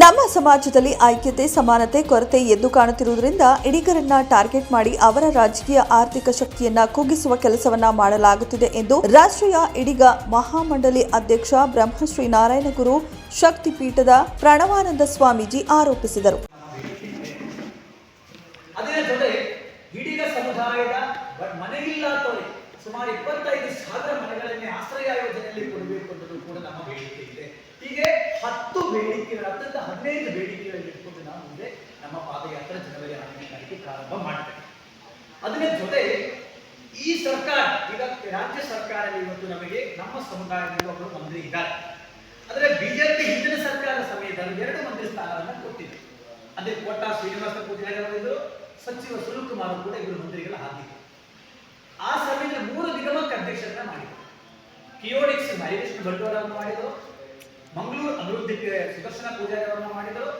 ನಮ್ಮ ಸಮಾಜದಲ್ಲಿ ಐಕ್ಯತೆ, ಸಮಾನತೆ, ಕೊರತೆ ಎದ್ದು ಕಾಣುತ್ತಿರುವುದರಿಂದ ಇಡಿಗರನ್ನ ಟಾರ್ಗೆಟ್ ಮಾಡಿ ಅವರ ರಾಜಕೀಯ ಆರ್ಥಿಕ ಶಕ್ತಿಯನ್ನ ಕುಗ್ಗಿಸುವ ಕೆಲಸವನ್ನ ಮಾಡಲಾಗುತ್ತಿದೆ ಎಂದು ರಾಷ್ಟ್ರೀಯ ಇಡಿಗ ಮಹಾಮಂಡಳಿ ಅಧ್ಯಕ್ಷ ಬ್ರಹ್ಮಶ್ರೀ ನಾರಾಯಣಗುರು ಶಕ್ತಿಪೀಠದ ಪ್ರಣವಾನಂದ ಸ್ವಾಮೀಜಿ ಆರೋಪಿಸಿದರು. ಸುಮಾರು ಇಪ್ಪತ್ತೈದು ಸಾವಿರ ಮನೆಗಳನ್ನೇ ಆಶ್ರಯ ಯೋಜನೆಯಲ್ಲಿ ಕೊಡಬೇಕು ಅನ್ನೋದು ಕೂಡ ನಮ್ಮ ಬೇಡಿಕೆ ಇದೆ. ಹೀಗೆ ಹತ್ತು ಬೇಡಿಕೆಗಳು ಅತ್ಯಂತ ಹದಿನೈದು ಬೇಡಿಕೆಗಳನ್ನು ಇಟ್ಕೊಂಡು ನಾವು ಮುಂದೆ ನಮ್ಮ ಪಾದಯಾತ್ರೆ ಜನವರಿ ಆರನೇ ತಾರೀಕು ಪ್ರಾರಂಭ ಮಾಡ್ತೇವೆ. ಅದರ ಜೊತೆ ಈ ಸರ್ಕಾರ, ಈಗ ರಾಜ್ಯ ಸರ್ಕಾರ ಇವತ್ತು ನಮಗೆ ನಮ್ಮ ಸಮುದಾಯದಲ್ಲಿ ಒಬ್ಬರು ಮಂತ್ರಿ ಇದ್ದಾರೆ. ಆದರೆ ಬಿಜೆಪಿ ಹಿಂದಿನ ಸರ್ಕಾರ ಸಮಯದಲ್ಲಿ ಎರಡು ಮಂತ್ರಿ ಸ್ಥಾನವನ್ನು ಕೊಟ್ಟಿದೆ. ಅದೇ ಕೋಟ ಶ್ರೀನಿವಾಸ ಪೂಜಾರಿ ಸಚಿವ ಸಚಿವ ಸುನಿಲ್ಕುಮಾರ್ ಕೂಡ ಇವರು ಮಂತ್ರಿಗಳ ಹಾಕಿದ್ರು ಆ ಸಮಯದಲ್ಲಿ ಮೂರು ನಿಗಮಕ್ಕೆ ಅಧ್ಯಕ್ಷರನ್ನ ಮಾಡಿದರು. ಕಿಯೋಡಿಕ್ಸ್ ಮಹೇಶ್ ಅವರನ್ನು ಮಾಡಿದರು ಮಂಗಳೂರು ಅಭಿವೃದ್ಧಿಗೆ ಸುದರ್ಶನ ಪೂಜಾರಿ ಮಾಡಿದರು.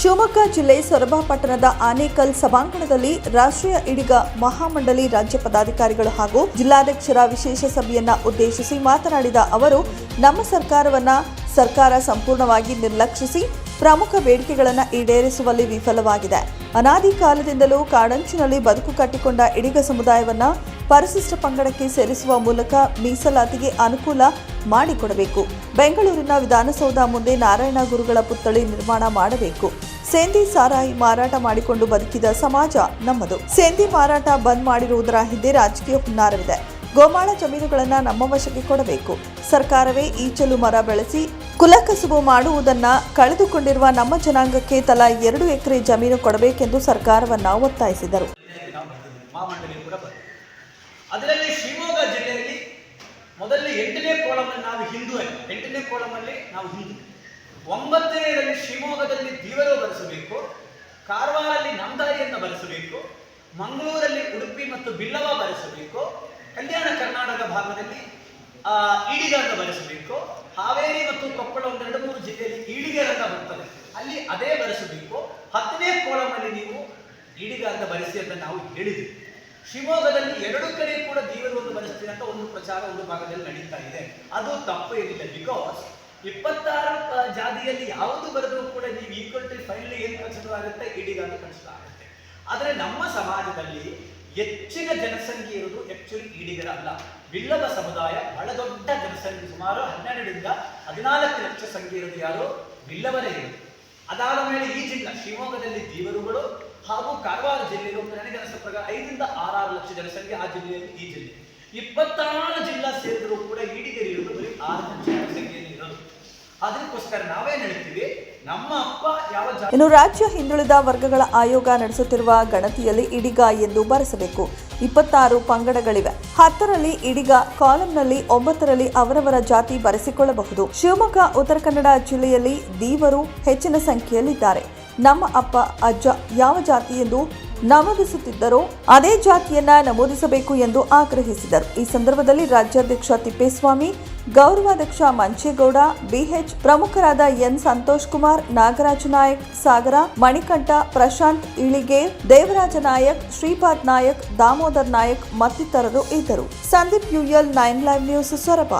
ಶಿವಮೊಗ್ಗ ಜಿಲ್ಲೆ ಸೊರಬ ಪಟ್ಟಣದ ಆನೇಕಲ್ ಸಭಾಂಗಣದಲ್ಲಿ ರಾಷ್ಟ್ರೀಯ ಇಡಿಗ ಮಹಾಮಂಡಳಿ ರಾಜ್ಯ ಪದಾಧಿಕಾರಿಗಳು ಹಾಗೂ ಜಿಲ್ಲಾಧ್ಯಕ್ಷರ ವಿಶೇಷ ಸಭೆಯನ್ನ ಉದ್ದೇಶಿಸಿ ಮಾತನಾಡಿದ ಅವರು, ನಮ್ಮ ಸರ್ಕಾರವನ್ನ ಸರ್ಕಾರ ಸಂಪೂರ್ಣವಾಗಿ ನಿರ್ಲಕ್ಷಿಸಿ ಪ್ರಮುಖ ಬೇಡಿಕೆಗಳನ್ನು ಈಡೇರಿಸುವಲ್ಲಿ ವಿಫಲವಾಗಿದೆ. ಅನಾದಿ ಕಾಲದಿಂದಲೂ ಕಾಡಂಚಿನಲ್ಲಿ ಬದುಕು ಕಟ್ಟಿಕೊಂಡ ಇಡಿಗ ಸಮುದಾಯವನ್ನ ಪರಿಶಿಷ್ಟ ಪಂಗಡಕ್ಕೆ ಸೇರಿಸುವ ಮೂಲಕ ಮೀಸಲಾತಿಗೆ ಅನುಕೂಲ ಮಾಡಿಕೊಡಬೇಕು. ಬೆಂಗಳೂರಿನ ವಿಧಾನಸೌಧ ಮುಂದೆ ನಾರಾಯಣ ಗುರುಗಳ ಪುತ್ಥಳಿ ನಿರ್ಮಾಣ ಮಾಡಬೇಕು. ಸೇಂದಿ ಸಾರಾಯಿ ಮಾರಾಟ ಮಾಡಿಕೊಂಡು ಬದುಕಿದ ಸಮಾಜ ನಮ್ಮದು. ಸೇಂದಿ ಮಾರಾಟ ಬಂದ್ ಮಾಡಿರುವುದರ ಹಿಂದೆ ರಾಜಕೀಯ ಹುನ್ನಾರವಿದೆ. ಗೋಮಾಳ ಜಮೀನುಗಳನ್ನ ನಮ್ಮ ವಶಕ್ಕೆ ಕೊಡಬೇಕು. ಸರ್ಕಾರವೇ ಈಚಲು ಮರ ಬೆಳೆಸಿ ಕುಲಕಸುಬು ಮಾಡುವುದನ್ನ ಕಳೆದುಕೊಂಡಿರುವ ನಮ್ಮ ಜನಾಂಗಕ್ಕೆ ತಲಾ ಎರಡು ಎಕರೆ ಜಮೀನು ಕೊಡಬೇಕೆಂದು ಸರ್ಕಾರವನ್ನ ಒತ್ತಾಯಿಸಿದರು ನಾವು ಬಂದಿದ್ದೀವಿ ಮಹಾಮಂಡಲಿ ಕೂಡ ಬಂದಿದೆ ಅದರಲ್ಲಿ ಶಿವಮೊಗ್ಗ ಜಿಲ್ಲೆಯಲ್ಲಿ ಮೊದಲನೇ ಎಂಟನೇ ಕೋಲಮಲ್ಲಿ ನಾವು ಹಿಂದೂ ಎಂಟನೇ ಕೋಲಮಲ್ಲಿ ನಾವು ಹಿಂದೂ. ಒಂಬತ್ತನೇದಲ್ಲಿ ಶಿವಮೊಗ್ಗದಲ್ಲಿ ದೀವರು ಬರೆಸಬೇಕು ಕಾರವಾರಲ್ಲಿ ನಮ್ದಾರಿಯನ್ನು ಬರೆಸಬೇಕು ಮಂಗಳೂರಲ್ಲಿ ಉಡುಪಿ ಮತ್ತು ಬಿಲ್ಲವ ಬರೆಸಬೇಕು ಕಲ್ಯಾಣ ಕರ್ನಾಟಕ ಭಾಗದಲ್ಲಿ ಆ, ಈಡಿಗರನ್ನ ಬರೆಸಬೇಕು ಹಾವೇರಿ ಮತ್ತು ಕೊಪ್ಪಳ ಒಂದೆರಡು ಮೂರು ಜಿಲ್ಲೆಯಲ್ಲಿ ಈಡಿಗರನ್ನ ಬರ್ತದೆ. ಅಲ್ಲಿ ಅದೇ ಬರೆಸಬೇಕು. ಹತ್ತನೇ ಕೋಲಮಲ್ಲಿ ನೀವು ಈಡಿಗರನ್ನ ಬರೆಸಿ ಅಂತ ನಾವು ಹೇಳಿದ್ವಿ. ಶಿವಮೊಗ್ಗದಲ್ಲಿ ಎರಡು ಕಡೆ ಕೂಡ ದೇವರನ್ನು ಬರೆಸ್ತೀನಿ ಅಂತ ಒಂದು ಪ್ರಚಾರ, ಒಂದು ಭಾಗದಲ್ಲಿ ನಡೀತಾ ಇದೆ. ಅದು ತಪ್ಪು ಏನಿಲ್ಲ. ಬಿಕಾಸ್ ಇಪ್ಪತ್ತಾರು ಜಾತಿಯಲ್ಲಿ ಯಾವುದು ಬರೆದರೂ ಕೂಡ ನೀವು ಈಕ್ವಲ್ ಟು ಫೈನಲಿ ಏನು ಕನ್ಸಿಡರ್ ಈಡಿಗ ಅಂತ ಕನ್ಸಿಡರ್ ಆಗುತ್ತೆ. ಆದರೆ ನಮ್ಮ ಸಮಾಜದಲ್ಲಿ ಹೆಚ್ಚಿನ ಜನಸಂಖ್ಯೆ ಇರುವುದು ಆಕ್ಚುಲಿ ಈಡಿಗರ ಅಲ್ಲ. ಬಿಲ್ಲವ ಸಮುದಾಯ ಬಹಳ ದೊಡ್ಡ ಜನಸಂಖ್ಯೆ, ಸುಮಾರು ಹನ್ನೆರಡರಿಂದ ಹದಿನಾಲ್ಕು ಲಕ್ಷ ಸಂಖ್ಯೆ ಇರೋದು ಯಾರು? ಬಿಲ್ಲವರೇ ಇರೋದು ಅದಾದ ಮೇಲೆ ಈ ಜಿಲ್ಲಾ ಶಿವಮೊಗ್ಗದಲ್ಲಿ ದೇವರುಗಳು ಹಾಗೂ ಕಾರವಾರ ಜಿಲ್ಲೆಯಲ್ಲಿ ಒಂದು ನನಗೆ ಅನಿಸಿದ ಪ್ರಕಾರ ಐದರಿಂದ ಆರಾರು ಲಕ್ಷ ಜನಸಂಖ್ಯೆ ಆ ಜಿಲ್ಲೆಯಲ್ಲಿ ಈ ಜಿಲ್ಲೆ. ಇಪ್ಪತ್ತಾರು ಜಿಲ್ಲಾ ಸೇರಿದರೂ ಕೂಡ ಈಡಿಗೇರಿ ಇರೋದು ಬರೀ ಆರು ಲಕ್ಷ ಜನಸಂಖ್ಯೆಯಲ್ಲಿ ಇರೋದು. ಅದಕ್ಕೋಸ್ಕರ ನಾವೇನ್ ಹೇಳ್ತೀವಿ? ನಮ್ಮ ಅಪ್ಪ ಯಾವ ಇನ್ನು ರಾಜ್ಯ ಹಿಂದುಳಿದ ವರ್ಗಗಳ ಆಯೋಗ ನಡೆಸುತ್ತಿರುವ ಗಣತಿಯಲ್ಲಿ ಇಡಿಗ ಎಂದು ಬರೆಸಬೇಕು. ಇಪ್ಪತ್ತಾರು ಪಂಗಡಗಳಿವೆ. ಹತ್ತರಲ್ಲಿ ಇಡಿಗ, ಕಾಲಂನಲ್ಲಿ ಒಂಬತ್ತರಲ್ಲಿ ಅವರವರ ಜಾತಿ ಬರೆಸಿಕೊಳ್ಳಬಹುದು. ಶಿವಮೊಗ್ಗ, ಉತ್ತರ ಕನ್ನಡ ಜಿಲ್ಲೆಯಲ್ಲಿ ದೀವರು ಹೆಚ್ಚಿನ ಸಂಖ್ಯೆಯಲ್ಲಿದ್ದಾರೆ. ನಮ್ಮ ಅಪ್ಪ, ಅಜ್ಜ ಯಾವ ಜಾತಿ ಎಂದು ನಮೂದಿಸುತ್ತಿದ್ದರೋ ಅದೇ ಜಾತಿಯನ್ನ ನಮೂದಿಸಬೇಕು ಎಂದು ಆಗ್ರಹಿಸಿದರು. ಈ ಸಂದರ್ಭದಲ್ಲಿ ರಾಜ್ಯಾಧ್ಯಕ್ಷ ತಿಪ್ಪೇಸ್ವಾಮಿ, ಗೌರವಾಧ್ಯಕ್ಷ ಮಂಚೇಗೌಡ, ಬಿಎಚ್ ಪ್ರಮುಖರಾದ ಎನ್ ಸಂತೋಷ್ ಕುಮಾರ್ ನಾಗರಾಜ ನಾಯಕ್, ಸಾಗರ, ಮಣಿಕಂಠ, ಪ್ರಶಾಂತ್ ಇಳಿಗೆ, ದೇವರಾಜ ನಾಯಕ್, ಶ್ರೀಪಾದ್ ನಾಯಕ್, ದಾಮೋದರ್ ನಾಯಕ್ ಮತ್ತಿತರರು ಇದ್ದರು. Sandeep U L nine live news Soraba.